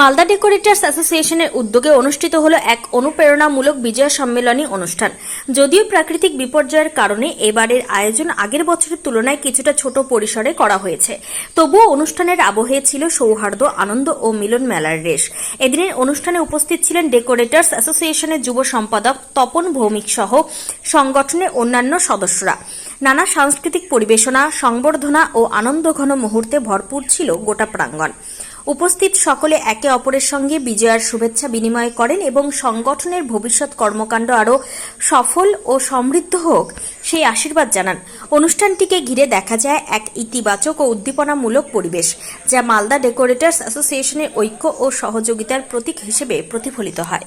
Malda decorators অ্যাসোসিয়েশনের উদ্যোগে অনুষ্ঠিত হল এক অনুপ্রেরণামূলক বিজয় সম্মেলনী অনুষ্ঠান। যদিও প্রাকৃতিক বিপর্যয়ের কারণে এবারের আয়োজন আগের বছরের তুলনায় কিছুটা ছোট পরিসরে করা হয়েছে। তবুও অনুষ্ঠানের আবহে ছিল সৌহার্দ্য, আনন্দ ও মিলন মেলার রেশ। এদিনের অনুষ্ঠানে উপস্থিত ছিলেন ডেকোরেটার্স অ্যাসোসিয়েশনের যুব সম্পাদক তপন ভৌমিক সহ সংগঠনের অন্যান্য সদস্যরা। নানা সাংস্কৃতিক পরিবেশনা, সংবর্ধনা ও আনন্দঘন মুহূর্তে ভরপুর ছিল গোটা প্রাঙ্গণ। উপস্থিত সকলে একে অপরের সঙ্গে বিজয়ার শুভেচ্ছা বিনিময় করেন এবং সংগঠনের ভবিষ্যৎ কর্মকাণ্ড আরও সফল ও সমৃদ্ধ হোক, সেই আশীর্বাদ জানান। অনুষ্ঠানটিকে ঘিরে দেখা যায় এক ইতিবাচক ও উদ্দীপনামূলক পরিবেশ, যা মালদা ডেকোরেটার্স অ্যাসোসিয়েশনের ঐক্য ও সহযোগিতার প্রতীক হিসেবে প্রতিফলিত হয়।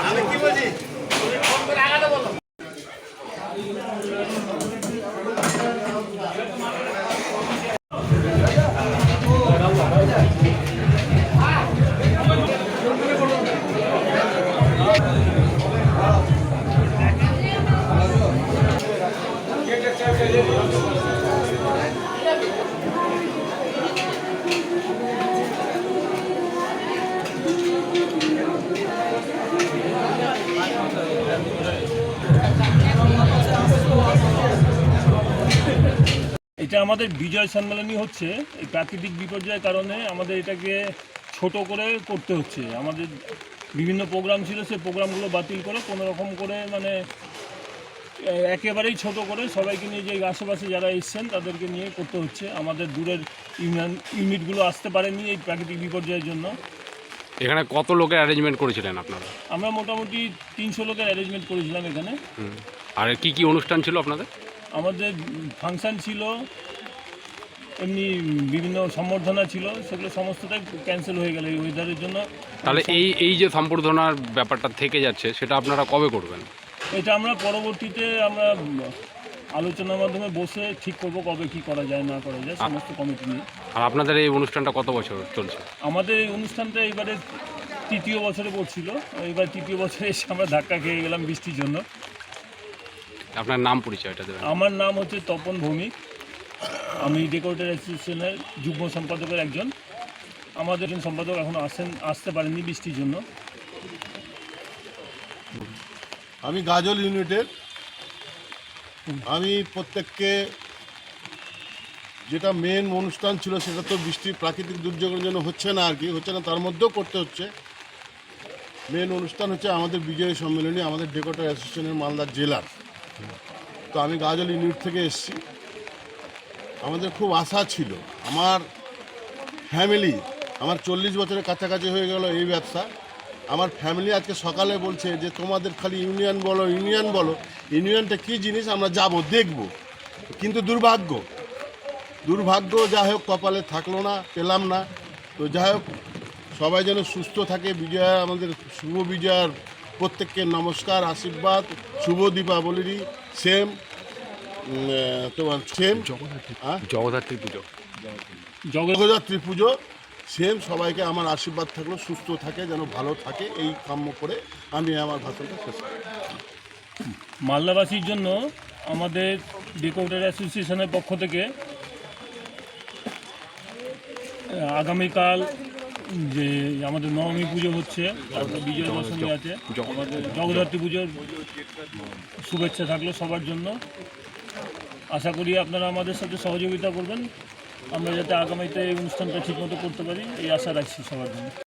এটা আমাদের বিজয় সম্মেলনী হচ্ছে এই প্রাকৃতিক বিপর্যয়ের কারণে আমাদের এটাকে ছোট করে করতে হচ্ছে। আমাদের বিভিন্ন প্রোগ্রাম ছিল সেই প্রোগ্রামগুলো বাতিল করে কোনো রকম করে মানে একেবারেই ছোট করে সবাইকে নিয়ে যে আশেপাশে যারা এসছেন তাদেরকে নিয়ে করতে হচ্ছে। আমাদের দূরের ইউনিয়ন ইউনিটগুলো আসতে পারেনি এই প্রাকৃতিক বিপর্যয়ের জন্য। এখানে কত লোকের অ্যারেঞ্জমেন্ট করেছিলেন আপনারা? আমরা মোটামুটি তিনশো লোকের অ্যারেঞ্জমেন্ট করেছিলাম এখানে। আর কি কি অনুষ্ঠান ছিল আপনাদের? আমাদের ফাংশন ছিল এমনি বিভিন্ন সম্বর্ধনা ছিল সেগুলো সমস্তটাই ক্যান্সেল হয়ে গেল এই ওয়েদারের জন্য। তাহলে এই এই যে সম্বর্ধনার ব্যাপারটা থেকে যাচ্ছে সেটা আপনারা কবে করবেন? এটা আমরা পরবর্তীতে আমরা আলোচনার মাধ্যমে বসে ঠিক করব কবে কি করা যায় না করা যায় সমস্ত কমিটি নিয়ে। আর আপনাদের এই অনুষ্ঠানটা কত বছর চলছে? আমাদের এই অনুষ্ঠানটা এবারে তৃতীয় বছরে পড়ছিল। এবার তৃতীয় বছরে এসে আমরা ধাক্কা খেয়ে গেলাম বৃষ্টির জন্য। আপনার নাম পরিচয়টা দেবেন। আমার নাম হচ্ছে তপন ভৌমিক। আমি ডেকোরেটর অ্যাসোসিয়েশনের যুগ্ম সম্পাদকের একজন। আমাদের একজন সম্পাদক এখন আসেন আসতে পারেননি বৃষ্টির জন্য। আমি গাজল ইউনিটের। আমি প্রত্যেককে যেটা মেন অনুষ্ঠান ছিল সেটা তো বৃষ্টি প্রাকৃতিক দুর্যোগের জন্য হচ্ছে না আর কি হচ্ছে না তার মধ্যেও করতে হচ্ছে। মেন অনুষ্ঠান হচ্ছে আমাদের বিজয় সম্মেলনী আমাদের ডেকোরেটর অ্যাসোসিয়েশনের মালদা জেলার। তো আমি গাজল ইউনিট থেকে এসেছি। আমাদের খুব আশা ছিল। আমার ফ্যামিলি আমার চল্লিশ বছরের কাছাকাছি হয়ে গেল এই ব্যবসা। আমার ফ্যামিলি আজকে সকালে বলছে যে, তোমাদের খালি ইউনিয়ন বলো ইউনিয়ন বলো। ইউনিয়নটা কী জিনিস আমরা যাব, দেখব। কিন্তু দুর্ভাগ্য দুর্ভাগ্য যা হোক, কপালে থাকল না, পেলাম না। তো যাই হোক, সবাই যেন সুস্থ থাকে। বিজয়া, আমাদের শুভ বিজয়ার প্রত্যেককে নমস্কার আশীর্বাদ শুভ দীপাবলিরই সেম তোমার সেম হ্যাঁ? জগদ্ধাত্রী পুজো। জগদ্ধাত্রী পুজো সেম সবাইকে আমার আশীর্বাদ থাকল সুস্থ থাকে যেন ভালো থাকে এই কাম্য করে আমি আমার ভাষণটা শেষ করি। মালদাবাসীর জন্য আমাদের ডেকোরেটর অ্যাসোসিয়েশনের পক্ষ থেকে আগামীকাল যে আমাদের নবমী পুজো হচ্ছে, তারপরে বিজয় দশমী আছে। আমাদের জগদ্ধাত্রী পুজোর শুভেচ্ছা থাকল সবার জন্য। আশা করি আপনারা আমাদের সাথে সহযোগিতা করবেন। আমরা যাতে আগামীতে এই অনুষ্ঠানটা ঠিকমতো করতে পারি, এই আশা রাখছি সবার জন্য।